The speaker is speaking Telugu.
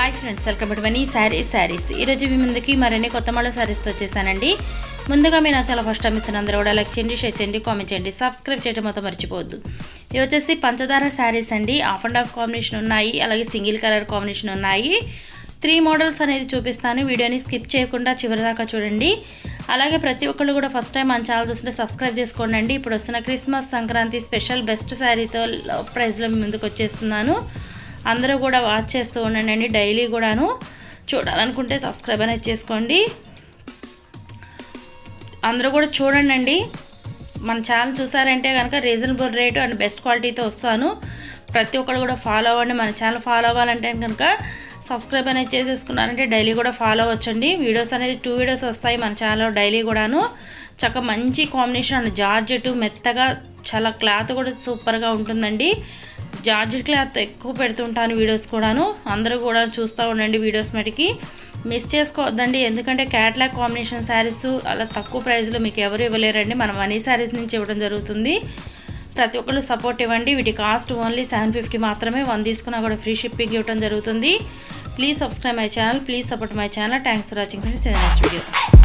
Hi friends welcome to money saris saris. ఈరోజు మీ ముందుకి మరిన్ని కొత్త మళ్ళీ శారీస్తో వచ్చేసానండి. ముందుగా మీరు నా చాలా ఫస్ట్ టైం అందరూ కూడా లైక్ చేయండి షేర్ చేయండి కామెంట్ చేయండి. సబ్స్క్రైబ్ చేయడం మొత్తం మర్చిపోవద్దు. ఇవి వచ్చేసి పంచదార శారీస్ అండి. ఆఫ్ అండ్ ఆఫ్ కాంబినేషన్ ఉన్నాయి. అలాగే సింగిల్ కలర్ కాంబినేషన్ ఉన్నాయి. త్రీ మోడల్స్ అనేది చూపిస్తాను. వీడియోని స్కిప్ చేయకుండా చివరి దాకా చూడండి. అలాగే ప్రతి ఒక్కళ్ళు కూడా ఫస్ట్ టైం మన ఛానల్ చూస్తుంటే సబ్స్క్రైబ్ చేసుకోండి ఇప్పుడు వస్తున్న క్రిస్మస్ సంక్రాంతి స్పెషల్ బెస్ట్ శారీతో ప్రైస్లో మీ ముందుకు వచ్చేస్తున్నాను. అందరూ కూడా వాచ్ చేస్తూ ఉండండి. డైలీ కూడాను చూడాలనుకుంటే సబ్స్క్రైబ్ అనేది చేసుకోండి. అందరూ కూడా చూడండి అండి మన ఛానల్ చూసారంటే కనుక రీజనబుల్ రేటు అండ్ బెస్ట్ క్వాలిటీతో వస్తాను. ప్రతి ఒక్కరు కూడా ఫాలో అవ్వండి. మన ఛానల్ ఫాలో అవ్వాలంటే కనుక సబ్స్క్రైబ్ అనేది చేసేసుకున్నారంటే డైలీ కూడా ఫాలో అవ్వచ్చండి. వీడియోస్ అనేది టూ వీడియోస్ వస్తాయి మన ఛానల్లో డైలీ కూడాను. చక్కగా మంచి కాంబినేషన్ అండ్. జార్జెట్ మెత్తగా చాలా క్లాత్ కూడా సూపర్గా ఉంటుందండి. జార్జెట్ క్లాత్ ఎక్కువ పెడుతుంటాను వీడియోస్ కూడాను. అందరూ కూడా చూస్తూ ఉండండి వీడియోస్ మటుకి. మిస్ చేసుకోవద్దండి ఎందుకంటే క్యాట్లాగ్ కాంబినేషన్ శారీస్ అలా తక్కువ ప్రైస్లో మీకు ఎవరు ఇవ్వలేరండి. మనం మనీ శారీస్ నుంచి ఇవ్వడం జరుగుతుంది. ప్రతి ఒక్కరు సపోర్ట్ ఇవ్వండి. వీటి కాస్ట్ ఓన్లీ సెవెన్ ఫిఫ్టీ మాత్రమే. వన్ తీసుకున్నా కూడా ఫ్రీ షిప్పింగ్ ఇవ్వడం జరుగుతుంది. Please subscribe my channel please support my channel thanks for watching friends next video